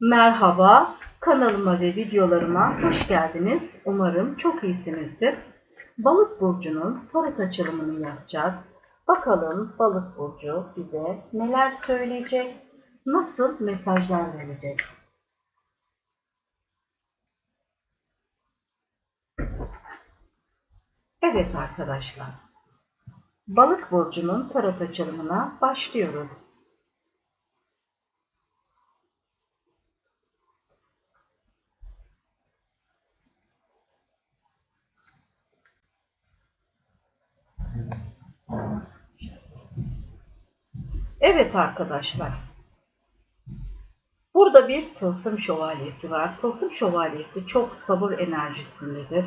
Merhaba, kanalıma ve videolarıma hoş geldiniz. Umarım çok iyisinizdir. Balık burcunun tarot açılımını yapacağız. Bakalım balık burcu bize neler söyleyecek, nasıl mesajlar verecek. Evet arkadaşlar, balık burcunun tarot açılımına başlıyoruz. Evet arkadaşlar. Burada bir tılsım şövalyesi var. Tılsım şövalyesi çok sabır enerjisindedir.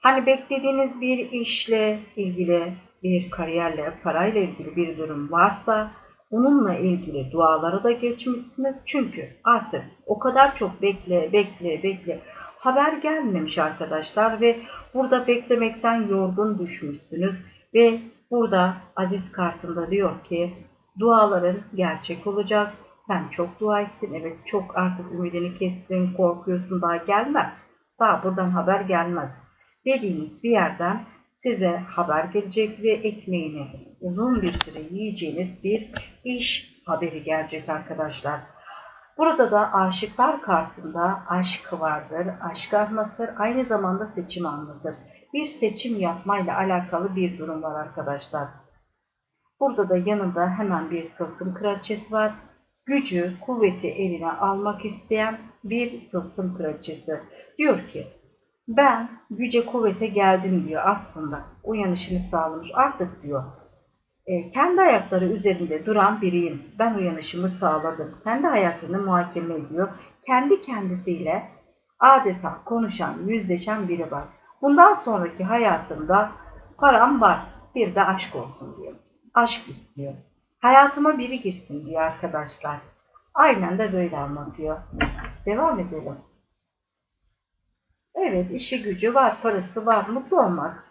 Hani beklediğiniz bir işle ilgili, bir kariyerle, parayla ilgili bir durum varsa onunla ilgili dualara da geçmişsiniz. Çünkü artık o kadar çok bekle, bekle, bekle haber gelmemiş arkadaşlar ve burada beklemekten yorgun düşmüşsünüz ve burada Aziz kartında diyor ki duaların gerçek olacak. Sen çok dua ettin. Evet çok artık ümidini kestin, korkuyorsun daha gelmez. Daha buradan haber gelmez. Dediğiniz bir yerden size haber gelecek ve ekmeğini uzun bir süre yiyeceğiniz bir iş haberi gelecek arkadaşlar. Burada da aşıklar kartında aşk vardır, aşk anlatır, aynı zamanda seçim anlatır. Bir seçim yapmayla alakalı bir durum var arkadaşlar. Burada da yanında hemen bir tılsım kraliçesi var. Gücü, kuvveti eline almak isteyen bir tılsım kraliçesi. Diyor ki ben güce kuvvete geldim diyor aslında. Uyanışını sağlamış artık diyor. E, kendi ayakları üzerinde duran biriyim. Ben uyanışımı sağladım. Kendi hayatını muhakeme ediyor. Kendi kendisiyle adeta konuşan, yüzleşen biri var. Bundan sonraki hayatımda param var. Bir de aşk olsun diyor aşk istiyor. Hayatıma biri girsin diyor arkadaşlar. Aynen de böyle anlatıyor. Devam edelim. Evet işi gücü var, parası var, mutlu olmak.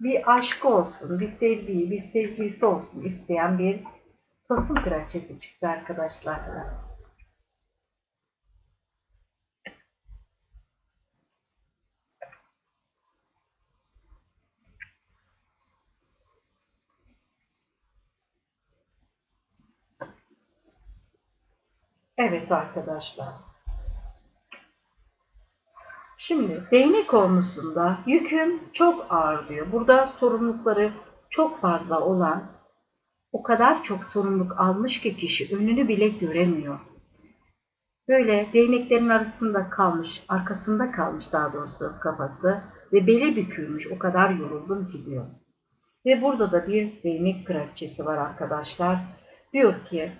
Bir aşkı olsun, bir sevgiyi, bir sevgilisi olsun isteyen bir tasım kraliçesi çıktı arkadaşlar. Evet arkadaşlar. Şimdi değnek konusunda yüküm çok ağır diyor. Burada sorumlulukları çok fazla olan o kadar çok sorumluluk almış ki kişi önünü bile göremiyor. Böyle değneklerin arasında kalmış, arkasında kalmış daha doğrusu kafası ve beli bükülmüş o kadar yoruldum ki diyor. Ve burada da bir değnek kraliçesi var arkadaşlar. Diyor ki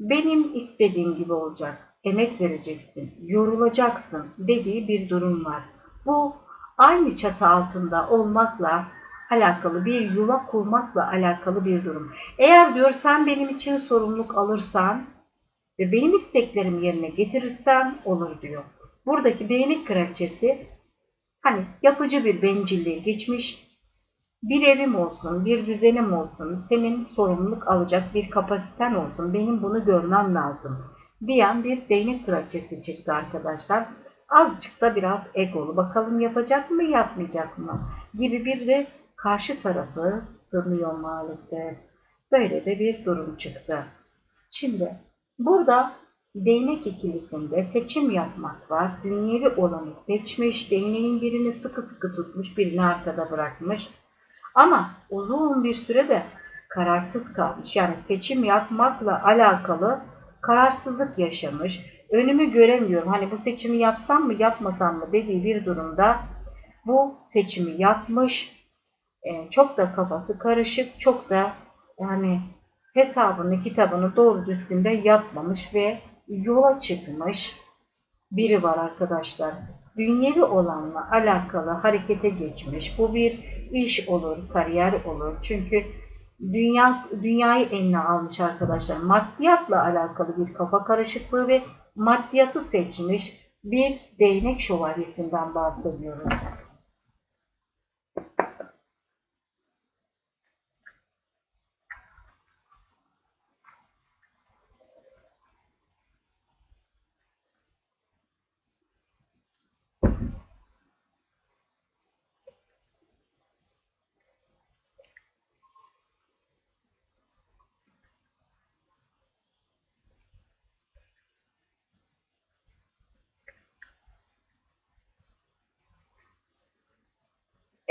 benim istediğim gibi olacak, emek vereceksin, yorulacaksın dediği bir durum var. Bu aynı çatı altında olmakla alakalı bir yuva kurmakla alakalı bir durum. Eğer diyor sen benim için sorumluluk alırsan ve benim isteklerimi yerine getirirsen olur diyor. Buradaki değnek kraliçesi hani yapıcı bir bencilliğe geçmiş bir evim olsun, bir düzenim olsun, senin sorumluluk alacak bir kapasiten olsun, benim bunu görmem lazım diyen bir değnek kraliçesi çıktı arkadaşlar. Azıcık da biraz egolu. Bakalım yapacak mı, yapmayacak mı? Gibi bir de karşı tarafı sığınıyor maalesef. Böyle de bir durum çıktı. Şimdi burada değnek ikilisinde seçim yapmak var. Dünyevi olanı seçmiş, değneğin birini sıkı sıkı tutmuş, birini arkada bırakmış. Ama uzun bir sürede kararsız kalmış. Yani seçim yapmakla alakalı kararsızlık yaşamış. Önümü göremiyorum. Hani bu seçimi yapsam mı yapmasam mı dediği bir durumda bu seçimi yapmış. Ee, çok da kafası karışık. Çok da yani hesabını kitabını doğru düzgün yapmamış ve yola çıkmış biri var arkadaşlar. Dünyevi olanla alakalı harekete geçmiş. Bu bir iş olur, kariyer olur. Çünkü dünya dünyayı eline almış arkadaşlar. Maddiyatla alakalı bir kafa karışıklığı ve maddiyatı seçmiş bir değnek şövalyesinden bahsediyoruz.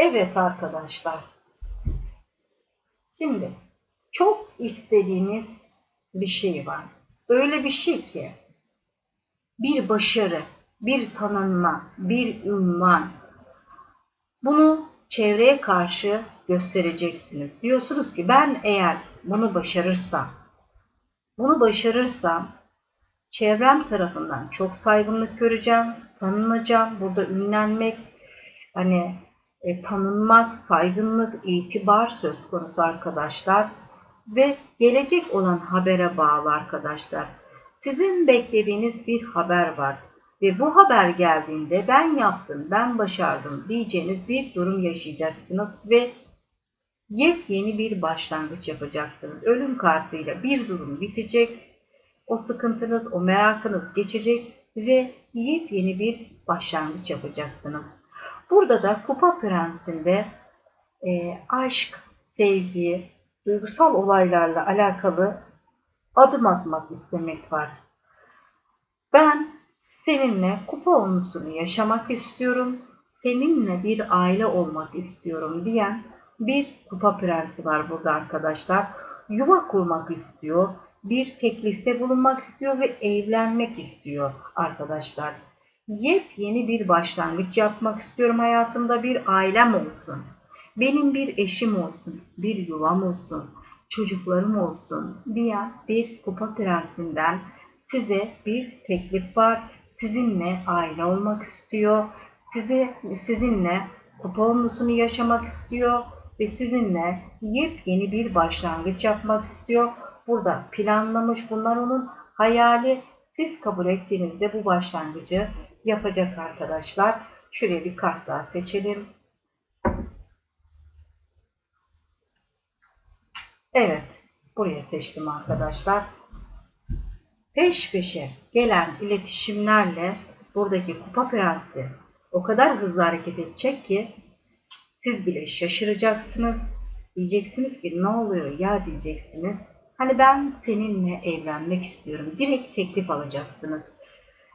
Evet arkadaşlar. Şimdi çok istediğiniz bir şey var. Öyle bir şey ki bir başarı, bir tanınma, bir ünvan. Bunu çevreye karşı göstereceksiniz. Diyorsunuz ki ben eğer bunu başarırsam, bunu başarırsam çevrem tarafından çok saygınlık göreceğim, tanınacağım. Burada ünlenmek, hani e, tanınmak, saygınlık, itibar söz konusu arkadaşlar. Ve gelecek olan habere bağlı arkadaşlar. Sizin beklediğiniz bir haber var. Ve bu haber geldiğinde ben yaptım, ben başardım diyeceğiniz bir durum yaşayacaksınız ve yepyeni bir başlangıç yapacaksınız. Ölüm kartıyla bir durum bitecek. O sıkıntınız, o merakınız geçecek ve yepyeni bir başlangıç yapacaksınız. Burada da Kupa Prensi'nde e, aşk, sevgi, duygusal olaylarla alakalı adım atmak istemek var. Ben seninle kupa onlusunu yaşamak istiyorum, seninle bir aile olmak istiyorum diyen bir kupa prensi var burada arkadaşlar. Yuva kurmak istiyor, bir teklifte bulunmak istiyor ve evlenmek istiyor arkadaşlar. Yepyeni bir başlangıç yapmak istiyorum hayatımda bir ailem olsun. Benim bir eşim olsun, bir yuvam olsun, çocuklarım olsun diyen bir kupa prensinden size bir teklif var. Sizinle aile olmak istiyor. Size, sizinle kupa omlusunu yaşamak istiyor ve sizinle yepyeni bir başlangıç yapmak istiyor. Burada planlamış bunlar onun hayali. Siz kabul ettiğinizde bu başlangıcı yapacak arkadaşlar. Şuraya bir kart daha seçelim. Evet, buraya seçtim arkadaşlar. Peş peşe gelen iletişimlerle buradaki kupa prensi o kadar hızlı hareket edecek ki siz bile şaşıracaksınız. Diyeceksiniz ki ne oluyor ya diyeceksiniz. Hani ben seninle evlenmek istiyorum. Direkt teklif alacaksınız.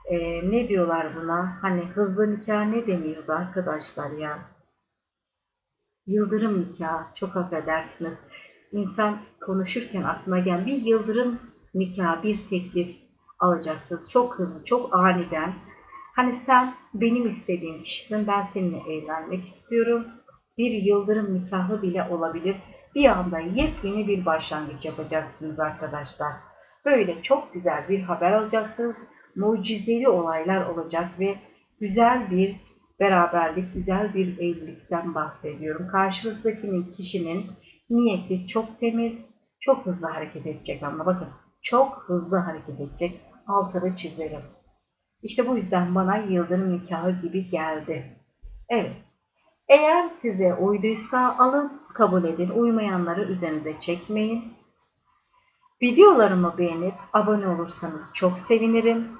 Ee, ne diyorlar buna? Hani hızlı nikah ne deniyordu arkadaşlar ya? Yıldırım nikah. Çok affedersiniz. İnsan konuşurken aklına gelen bir yıldırım nikah, bir teklif alacaksınız. Çok hızlı, çok aniden. Hani sen benim istediğim kişisin, ben seninle evlenmek istiyorum. Bir yıldırım nikahı bile olabilir. Bir anda yepyeni bir başlangıç yapacaksınız arkadaşlar. Böyle çok güzel bir haber alacaksınız. Mucizevi olaylar olacak ve güzel bir beraberlik, güzel bir evlilikten bahsediyorum. Karşınızdakinin kişinin niyeti çok temiz, çok hızlı hareket edecek ama bakın çok hızlı hareket edecek. Altını çizelim. İşte bu yüzden bana yıldırım nikahı gibi geldi. Evet. Eğer size uyduysa alın, kabul edin. Uymayanları üzerinize çekmeyin. Videolarımı beğenip abone olursanız çok sevinirim.